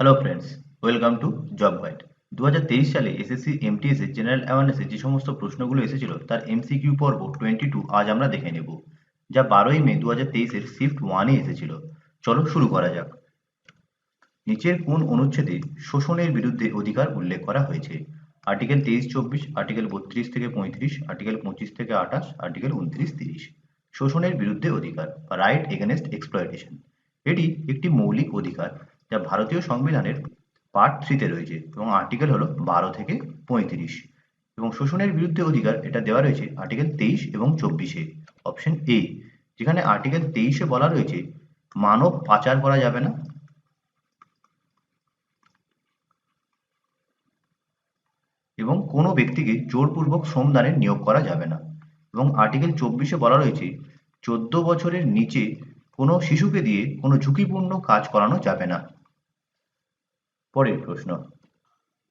Hello friends welcome to job guide দু সালে SSC MTS এর জেনারেল অ্যাওয়ারনেসে যে সমস্ত প্রশ্নগুলো এসেছিল, তার এমসিকিউ পর্ব টোয়েন্টি টু আজ আমরা দেখে নেব, যা বারোই মে দু হাজার তেইশের শিফট ওয়ানে এসেছিল। চলো শুরু করা যাক। নিচের কোন অনুচ্ছেদে শোষণের বিরুদ্ধে অধিকার উল্লেখ করা হয়েছে? আর্টিকেল তেইশ, চব্বিশ আর্টিকেল বত্রিশ থেকে পঁয়ত্রিশ আর্টিকেল পঁচিশ থেকে আঠাশ আর্টিকেল উনত্রিশ, তিরিশ। শোষণের বিরুদ্ধে অধিকার রাইট এগেনস্ট এক্সপ্লয়টেশন এটি একটি মৌলিক অধিকার যা ভারতীয় সংবিধানের পার্ট থ্রিতে রয়েছে এবং আর্টিকেল হলো বারো থেকে পঁয়ত্রিশ। এবং শোষণের বিরুদ্ধে অধিকার এটা দেওয়া রয়েছে আর্টিকেল তেইশ এবং চব্বিশে অপশন এ যেখানে আর্টিকেল তেইশে বলা রয়েছে, মানব পাচার করা যাবে না। এবং কোনো ব্যক্তিকে জোরপূর্বক শ্রমদানে নিয়োগ করা যাবে না। এবং আর্টিকেল চব্বিশে বলা রয়েছে, চোদ্দ বছরের নিচে কোনো শিশুকে দিয়ে কোনো ঝুঁকিপূর্ণ কাজ করানো যাবে না। পরের প্রশ্ন।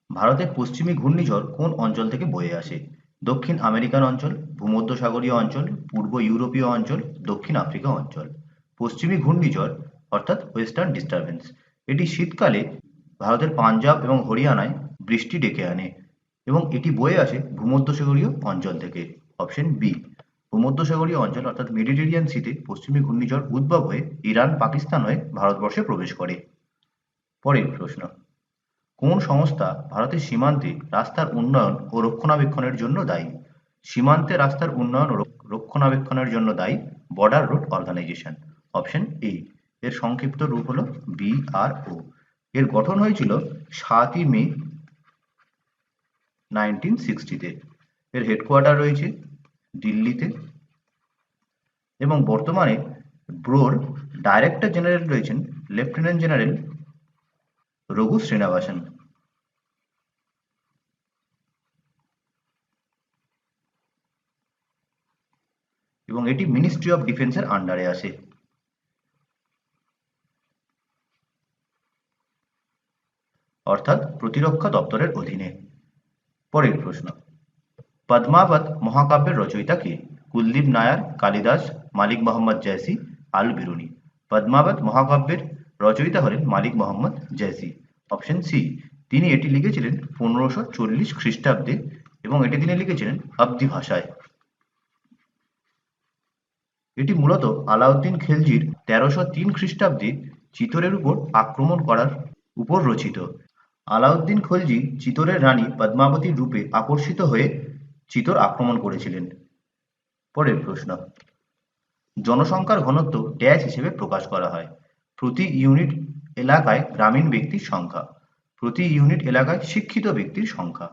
ভারতের পশ্চিমী ঘূর্ণিঝড় কোন অঞ্চল থেকে বয়ে আসে? দক্ষিণ আমেরিকান অঞ্চল, ভূমধ্যসাগরীয় অঞ্চল, পূর্ব ইউরোপীয় অঞ্চল, দক্ষিণ আফ্রিকা অঞ্চল। পশ্চিমী ঘূর্ণিঝড়, অর্থাৎ ওয়েস্টার্ন ডিস্টারবেন্স, এটি শীতকালে ভারতের পাঞ্জাব এবং হরিয়ানায় বৃষ্টি ডেকে আনে এবং এটি বয়ে আসে ভূমধ্যসাগরীয় অঞ্চল থেকে। অপশন বি, ভূমধ্যসাগরীয় অঞ্চল, অর্থাৎ মেডিটেরিয়ান সিতে পশ্চিমী ঘূর্ণিঝড় উদ্ভব হয়ে ইরান পাকিস্তান হয়ে ভারতবর্ষে প্রবেশ করে। পরের প্রশ্ন কোন সংস্থা ভারতের সীমান্তে রাস্তার উন্নয়ন ও রক্ষণাবেক্ষণের জন্য দায়ী? সীমান্তে রাস্তার উন্নয়ন ও রক্ষণাবেক্ষণের জন্য দায়ী border road organisation option A এর সংক্ষিপ্ত রূপ হলো বিআরও এর গঠন হয়েছিল সাতই মে নাইনটিন সিক্সটিতে এর হেডকোয়ার্টার রয়েছে দিল্লিতে। এবং বর্তমানে ব্রোর ডাইরেক্টর জেনারেল রয়েছেন লেফটেন্যান্ট জেনারেল রঘু শ্রীনিবাসন। এবং এটি মিনিস্ট্রি অফ ডিফেন্সের আন্ডারে আসে অর্থাৎ প্রতিরক্ষা দপ্তরের অধীনে। পরের প্রশ্ন, পদ্মাবত মহাকাব্যের রচয়িতা কে? কুলদীপ নায়ার, কালিদাস, মালিক মোহাম্মদ জয়সি আল বিরুনি পদ্মাবত মহাকাব্যের রচয়িতা হলেন মালিক মোহাম্মদ জয়সি। অপশন সি তিনি এটি লিখেছিলেন পনেরোশো চল্লিশ খ্রিস্টাব্দে এবং এটি তিনি লিখেছিলেন আব্দি ভাষায়। এটি মূলত আলাউদ্দিন খিলজির তেরোশো তিন খ্রিস্টাব্দে চিতরের উপর আক্রমণ করার উপর রচিত। আলাউদ্দিন খলজি চিতরের রানী পদ্মাবতীর রূপে আকর্ষিত হয়ে চিতর আক্রমণ করেছিলেন। পরের প্রশ্ন, জনসংখ্যার ঘনত্ব ড্যাশ হিসেবে প্রকাশ করা হয়। প্রতি ইউনিট এলাকায় গ্রামীণ ব্যক্তির সংখ্যা। প্রতি ইউনিট এলাকায় শিক্ষিত ব্যক্তির সংখ্যা।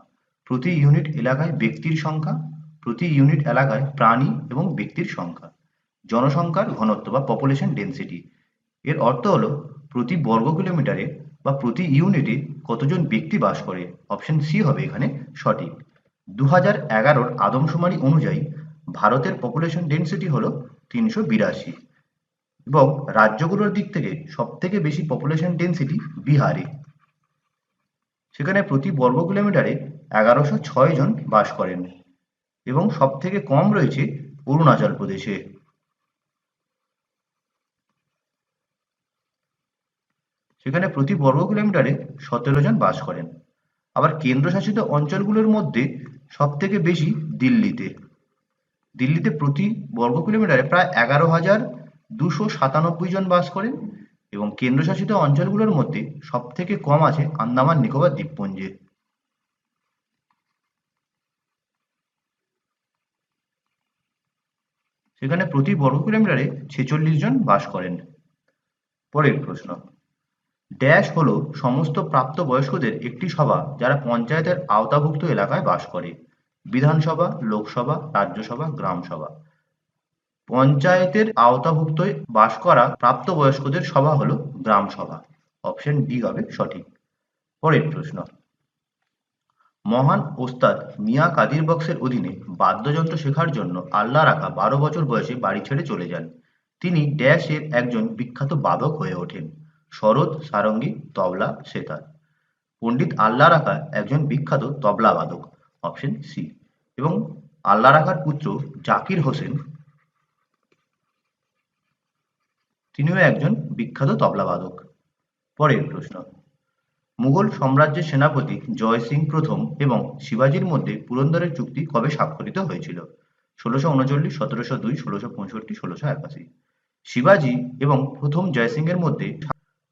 প্রতি ইউনিট এলাকায় ব্যক্তির সংখ্যা। প্রতি ইউনিট এলাকায় প্রাণী এবং ব্যক্তির সংখ্যা। জনসংখ্যার ঘনত্ব বা পপুলেশন ডেন্সিটি এর অর্থ হলো, প্রতি বর্গ কিলোমিটারে বা প্রতি ইউনিটে কতজন ব্যক্তি বাস করে? অপশন সি হবে এখানে সঠিক। দু হাজার এগারোর আদমশুমারি অনুযায়ী ভারতের পপুলেশন ডেন্সিটি হলো তিনশো বিরাশি। এবং রাজ্যগুলোর দিক থেকে সব থেকে বেশি পপুলেশন ডেন্সিটি বিহারে। সেখানে প্রতি বর্গ কিলোমিটারে এগারোশো ছয় জন বাস করেন এবং সব থেকে কম রয়েছে অরুণাচল প্রদেশে। সেখানে প্রতি বর্গ কিলোমিটারে সতেরো জন বাস করেন। আবার কেন্দ্রশাসিত অঞ্চলগুলোর মধ্যে সব থেকে বেশি দিল্লিতে। দিল্লিতে প্রতি বর্গ কিলোমিটারে প্রায় এগারো হাজার দুশো সাতানব্বই জন বাস করেন এবং কেন্দ্রশাসিত অঞ্চলগুলোর মধ্যে সব থেকে কম আছে আন্দামান, নিকোবর, দ্বীপপুঞ্জে। সেখানে প্রতি বর্গ কিলোমিটারে ছেচল্লিশ জন বাস করেন। পরের প্রশ্ন। ড্যাশ হলো সমস্ত প্রাপ্তবয়স্কদের একটি সভা যারা পঞ্চায়েতের আওতাভুক্ত এলাকায় বাস করে। বিধানসভা, লোকসভা, রাজ্যসভা, গ্রামসভা। পঞ্চায়েতের আওতাভুক্ত বাস করা প্রাপ্তবয়স্কদের সভা হলো গ্রাম সভা। অপশন ডি হবে সঠিক। পরের প্রশ্ন। মহান ওস্তাদ মিয়া কাদির বক্সের অধীনে বাদ্যযন্ত্র শেখার জন্য আল্লাহ রাখা বারো বছর বয়সে বাড়ি ছেড়ে চলে যান। তিনি ড্যাশের একজন বিখ্যাত বাদক হয়ে ওঠেন, শরৎ সারঙ্গী তবলা সেতার। পণ্ডিত আল্লাহ রাখা একজন বিখ্যাত তবলা বাদক, অপশন সি। এবং আল্লাহ রাখার পুত্র জাকির হোসেন তিনিও একজন বিখ্যাত তবলাবাদক। পরের প্রশ্ন। মুঘল সাম্রাজ্যের সেনাপতি জয় সিং প্রথম এবং শিবাজির মধ্যে পুরন্দরের চুক্তি কবে স্বাক্ষরিত হয়েছিল? ষোলোশো উনচল্লিশ, সতেরোশো দুই, ষোলোশো পঁয়ষট্টি, ষোলোশো একাশি। শিবাজি এবং প্রথম জয়সিং এর মধ্যে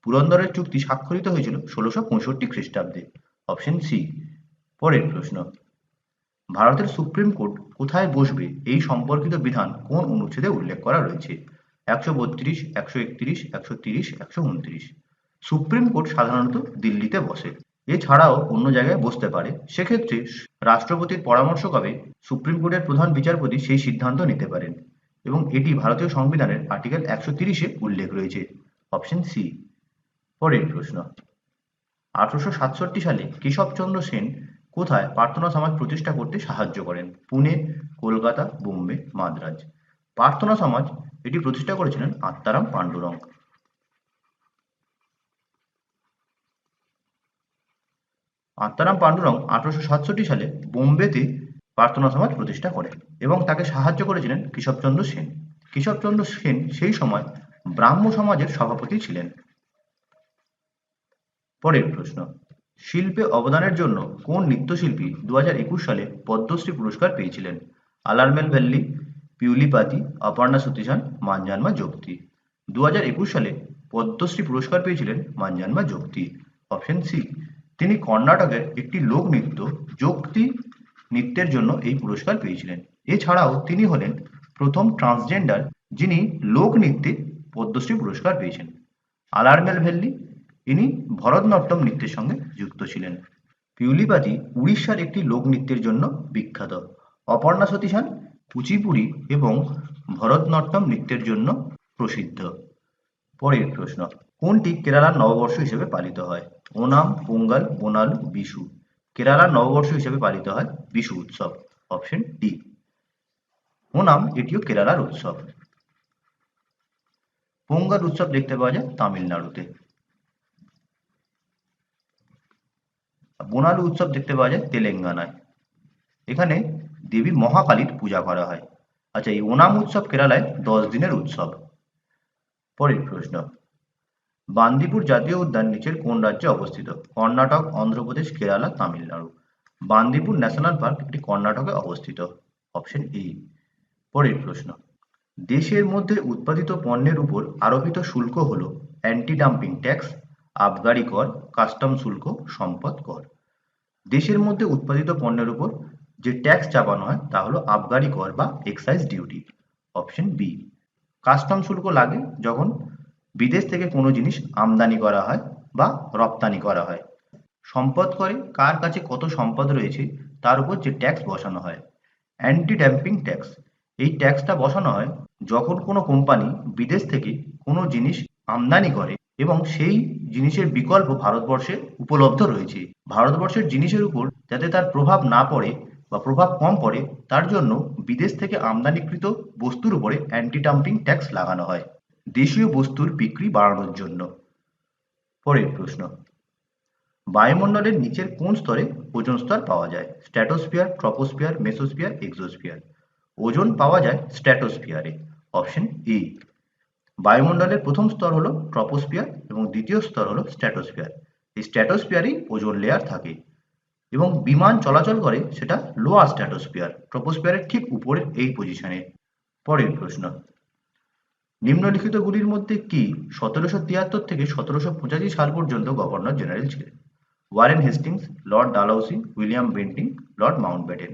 পুরন্দরের চুক্তি স্বাক্ষরিত হয়েছিল ষোলোশো পঁয়ষট্টি খ্রিস্টাব্দে। Option C. পরের প্রশ্ন। ভারতের সুপ্রিম কোর্ট কোথায় বসবে? এই সম্পর্কিত বিধান কোন অনুচ্ছেদে উল্লেখ করা রয়েছে? একশো বত্রিশ, একশো একত্রিশ, একশো তিরিশ, একশো উনত্রিশ। সুপ্রিম কোর্ট সাধারণত দিল্লিতে বসে। এছাড়াও অন্য জায়গায় বসতে পারে। সেক্ষেত্রে রাষ্ট্রপতির পরামর্শ পরামর্শক্রমে সুপ্রিম কোর্টের প্রধান বিচারপতি সেই সিদ্ধান্ত নিতে পারেন এবং এটি ভারতীয় সংবিধানের আর্টিকেল একশো তিরিশে উল্লেখ রয়েছে। Option C. পরের প্রশ্ন। আঠারোশো সাতষট্টি সালে কেশবচন্দ্র সেন কোথায় প্রার্থনা সমাজ প্রতিষ্ঠা করতে সাহায্য করেন? পুনে, কলকাতা, বোম্বে, মাদ্রাজ। প্রার্থনা সমাজ এটি প্রতিষ্ঠা করেছিলেন আত্মারাম পাণ্ডুরং আত্মারাম পাণ্ডুরং আঠারোশো সাতষট্টি সালে বোম্বেতে প্রার্থনা সমাজ প্রতিষ্ঠা করেন এবং তাকে সাহায্য করেছিলেন কেশবচন্দ্র সেন। কেশবচন্দ্র সেন সেই সময় ব্রাহ্ম সমাজের সভাপতি ছিলেন। পরের প্রশ্ন, শিল্পে অবদানের জন্য কোন নৃত্যশিল্পী দু সালে পদ্মশ্রী পুরস্কার পেয়েছিলেন? আলারমেল ভ্যাল্লি পিউলিপাতি, অপর্ণা সতীশান মানজানমা যোগতি দু একুশ সালে পদ্মশ্রী পুরস্কার পেয়েছিলেন মানজানমা যোগতি অপশন সি, তিনি কর্ণাটকের একটি লোক নৃত্য যোগতি নৃত্যের জন্য এই পুরস্কার পেয়েছিলেন। এছাড়াও তিনি হলেন প্রথম ট্রান্সজেন্ডার যিনি লোক নৃত্যে পদ্মশ্রী পুরস্কার পেয়েছেন। আলারমেল ভ্যাল্লি ইনি ভরতনাট্যম নৃত্যের সঙ্গে যুক্ত ছিলেন। পিউলিপাতি উড়িষ্যার একটি লোকনৃত্যের জন্য বিখ্যাত। অপর্ণা সতীশান কুচিপুড়ি এবং ভরতনাট্যম নৃত্যের জন্য প্রসিদ্ধ। পরের প্রশ্ন, কোনটি কেরালার নববর্ষ হিসেবে পালিত হয়? ওনাম, পোঙ্গাল, বোনালু, বিশু। কেরালার নববর্ষ হিসেবে পালিত হয় বিশু উৎসব, অপশন ডি। ওনাম, এটিও কেরালার উৎসব। পোঙ্গাল উৎসব দেখতে পাওয়া যায় তামিলনাড়ুতে। বোনালু উৎসব দেখতে পাওয়া যায় তেলেঙ্গানায়। এখানে দেবী মহাকালীর পূজা করা হয়। আচ্ছা এই ওনাম উৎসব কেরালায় দশ দিনের উৎসব। পরের প্রশ্ন, বান্দিপুর জাতীয় উদ্যান নিচের কোন রাজ্যে অবস্থিত? কর্ণাটক, অন্ধ্রপ্রদেশ, কেরালা, তামিলনাড়ু। বান্দিপুর ন্যাশনাল পার্ক এটি কর্ণাটকে অবস্থিত। Option A. পরের প্রশ্ন, দেশের মধ্যে উৎপাদিত পণ্যের উপর আরোপিত শুল্ক হল অ্যান্টি ডাম্পিং ট্যাক্স আবগারি কর কাস্টম শুল্ক, সম্পদ কর। দেশের মধ্যে উৎপাদিত পণ্যের উপর যে ট্যাক্স চাপানো হয়, তা হলো আবগারি কর বা excise duty option B custom শুল্ক লাগে যখন বিদেশ থেকে কোনো জিনিস আমদানি করা হয় বা রপ্তানি করা হয়। সম্পদ করে, কার কাছে কত সম্পদ রয়েছে, তার উপর যে ট্যাক্স বসানো হয়। অ্যান্টি ড্যাম্পিং ট্যাক্স এই ট্যাক্সটা বসানো হয় যখন কোনো কোম্পানি বিদেশ থেকে কোনো জিনিস আমদানি করে এবং সেই জিনিসের বিকল্প ভারতবর্ষে উপলব্ধ রয়েছে। ভারতবর্ষের জিনিসের উপর যাতে তার প্রভাব না পড়ে বা প্রভাব কম পড়ে, তার জন্য বিদেশ থেকে আমদানিকৃত বস্তুর উপরে অ্যান্টি ডাম্পিং ট্যাক্স লাগানো হয়। দেশীয় বস্তুর বিক্রি বাড়ানোর জন্য। পরের প্রশ্ন, বায়ুমণ্ডলের নিচের কোন স্তরে ওজন স্তর পাওয়া যায়? Stratosphere, troposphere, mesosphere, exosphere. Ozone পাওয়া যায় স্ট্র্যাটোস্ফিয়ারে। অপশন ই বায়ুমণ্ডলের প্রথম স্তর হলো ট্রপোস্ফিয়ার এবং দ্বিতীয় স্তর হলো স্ট্র্যাটোস্ফিয়ার। এই স্ট্র্যাটোস্ফিয়ারেই ওজন লেয়ার থাকে। এবং বিমান চলাচল করে সেটা লোয়ার স্ট্র্যাটোস্ফিয়ার ট্রপোস্ফিয়ারের ঠিক উপরের এই পজিশনে পরের প্রশ্ন, নিম্নলিখিতগুলির মধ্যে কি সতেরোশো তিয়াত্তর থেকে সতেরোশো পঁচাশি সাল পর্যন্ত গভর্নর জেনারেল ছিলেন? Warren Hastings, lord Dalhousie William Bentinck, lord Mountbatten.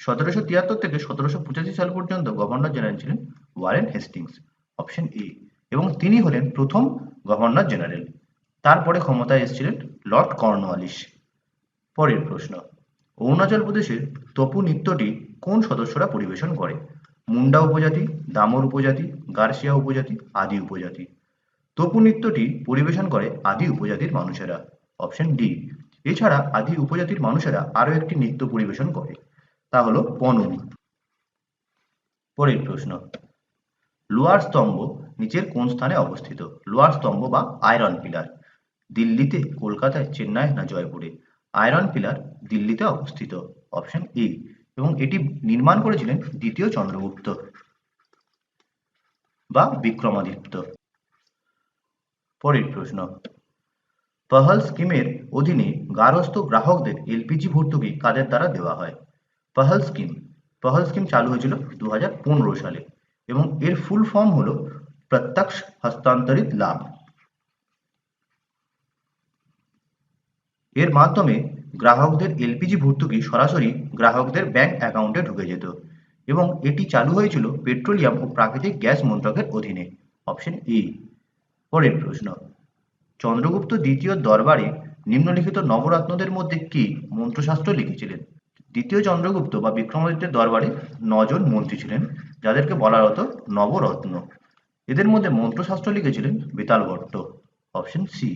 সতেরোশো তিয়াত্তর থেকে সতেরোশো পঁচাশি সাল পর্যন্ত গভর্নর জেনারেল ছিলেন ওয়ারেন হেস্টিংস অপশন এ এবং তিনি হলেন প্রথম গভর্নর জেনারেল তারপরে ক্ষমতায় এসেছিলেন লর্ড কর্নওয়ালিস পরের প্রশ্ন। অরুণাচল প্রদেশের তপু নৃত্যটি কোন সদস্যরা পরিবেশন করে? মুন্ডা উপজাতি, দামর উপজাতি, গার্সিয়া উপজাতি, আদি উপজাতি। তপু নৃত্যটি পরিবেশন করে আদি উপজাতির মানুষেরা। Option D. এছাড়া আদি উপজাতির মানুষেরা আরও একটি নৃত্য পরিবেশন করে, তা হলো পনুন পরের প্রশ্ন। লোয়ার স্তম্ভ নিচের কোন স্থানে অবস্থিত? লোয়ার স্তম্ভ বা আয়রন পিলার। দিল্লিতে, কলকাতায়, চেন্নাই না জয়পুরে? আয়রন পিলার দিল্লিতে অবস্থিত অপশন এ এবং এটি নির্মাণ করেছিলেন দ্বিতীয় চন্দ্রগুপ্ত বা বিক্রমাদিত্য। পরের প্রশ্ন, পহল স্কিমের অধীনে গার্হস্থ গ্রাহকদের এলপিজি ভর্তুকি কাদের দ্বারা দেওয়া হয়? পহল স্কিম পহল স্কিম চালু হয়েছিল দু হাজার পনেরো সালে, এবং এর ফুল ফর্ম হলো প্রত্যক্ষ হস্তান্তরিত লাভ। এর মাধ্যমে গ্রাহকদের এলপিজি ভর্তুকি সরাসরি গ্রাহকদের ব্যাংক অ্যাকাউন্টে ঢুকে যেত এবং এটি চালু হয়েছিল পেট্রোলিয়াম ও প্রাকৃতিক গ্যাস মন্ত্রকের অধীনে। অপশন ই পরের প্রশ্ন, চন্দ্রগুপ্ত দ্বিতীয় দরবারে নিম্নলিখিত নবরত্নদের মধ্যে কি মন্ত্রশাস্ত্র লিখেছিলেন? দ্বিতীয় চন্দ্রগুপ্ত বা বিক্রমাদিত্যের দরবারে নজন মন্ত্রী ছিলেন, যাদেরকে বলা হতো নবরত্ন। এদের মধ্যে মন্ত্রশাস্ত্র লিখেছিলেন বেতাল ভট্ট। Option C.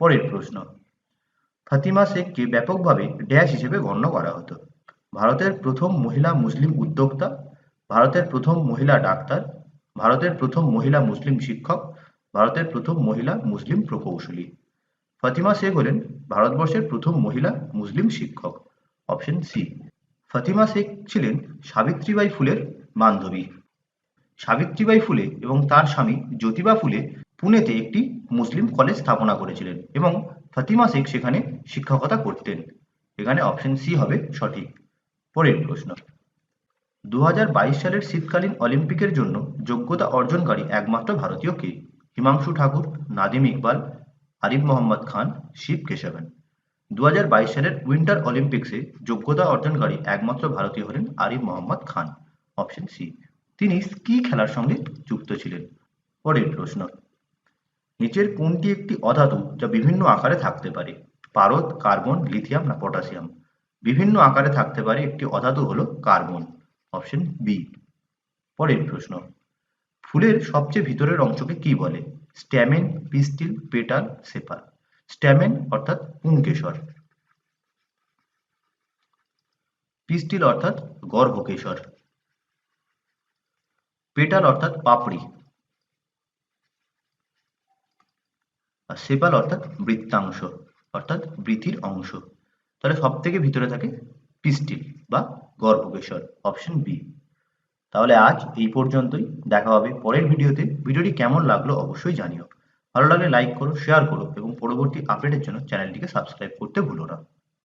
পরের প্রশ্ন ফাতিমা শেখকে ব্যাপকভাবে ড্যাশ হিসেবে গণ্য করা হতো। ভারতের প্রথম মহিলা মুসলিম উদ্যোক্তা, ভারতের প্রথম মহিলা ডাক্তার, ভারতের প্রথম মহিলা মুসলিম শিক্ষক, ভারতের প্রথম মহিলা মুসলিম প্রকৌশলী। ফাতিমা শেখ হলেন ভারতবর্ষের প্রথম মহিলা মুসলিম শিক্ষক, অপশন সি। ফাতিমা শেখ ছিলেন সাবিত্রীবাই ফুলের বান্ধবী। সাবিত্রীবাই ফুলে এবং তার স্বামী জ্যোতিবা ফুলে পুনেতে একটি মুসলিম কলেজ স্থাপনা করেছিলেন এবং ফাতিমা শেখ সেখানে শিক্ষকতা করতেন। এখানে অপশন সি হবে সঠিক। পরের প্রশ্ন। দু হাজার বাইশ সালের শীতকালীন অলিম্পিকের জন্য যোগ্যতা অর্জনকারী একমাত্র ভারতীয় কে? হিমাংশু ঠাকুর, নাদিম ইকবাল, আরিফ মোহাম্মদ খান, শিব কেশবন। দু সালের উইন্টার অলিম্পিক্সে যোগ্যতা অর্জনকারী একমাত্র ভারতীয় হলেন আরিফ মোহাম্মদ খান। অপশন সি তিনি স্কি খেলার সঙ্গে যুক্ত ছিলেন? পরের প্রশ্ন। নিচের কোনটি একটি অধাতু যা বিভিন্ন আকারে থাকতে পারে? পারদ, কার্বন, লিথিয়াম না পটাশিয়াম? বিভিন্ন আকারে থাকতে পারে, একটি অধাতু হলো কার্বন। Option B. পরের প্রশ্ন। ফুলের সবচেয়ে ভিতরের অংশকে কি বলে? Stamen, pistil, petal sepal stamen অর্থাৎ পুংকেশর। পিস্টিল অর্থাৎ গর্ভকেশর। পেটাল অর্থাৎ পাপড়ি। আর সেপাল অর্থাৎ বৃত্তাংশ, অর্থাৎ বৃথির অংশ। তাহলে সব থেকে ভিতরে থাকে পিস্টিল বা গর্ভকেশর, অপশন বি। তাহলে আজ এই পর্যন্তই, দেখা হবে পরের ভিডিওতে। ভিডিওটি কেমন লাগল অবশ্যই জানিও। ভালো লাগলে লাইক করো, শেয়ার করো, এবং পরবর্তী আপডেটের জন্য চ্যানেলটিকে সাবস্ক্রাইব করতে ভুলো না।